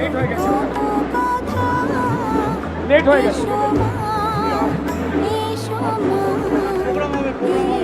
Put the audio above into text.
Late হয়ে গেছে। Late হয়ে গেছে। প্রোগ্রাম হবে প্রোগ্রাম হবে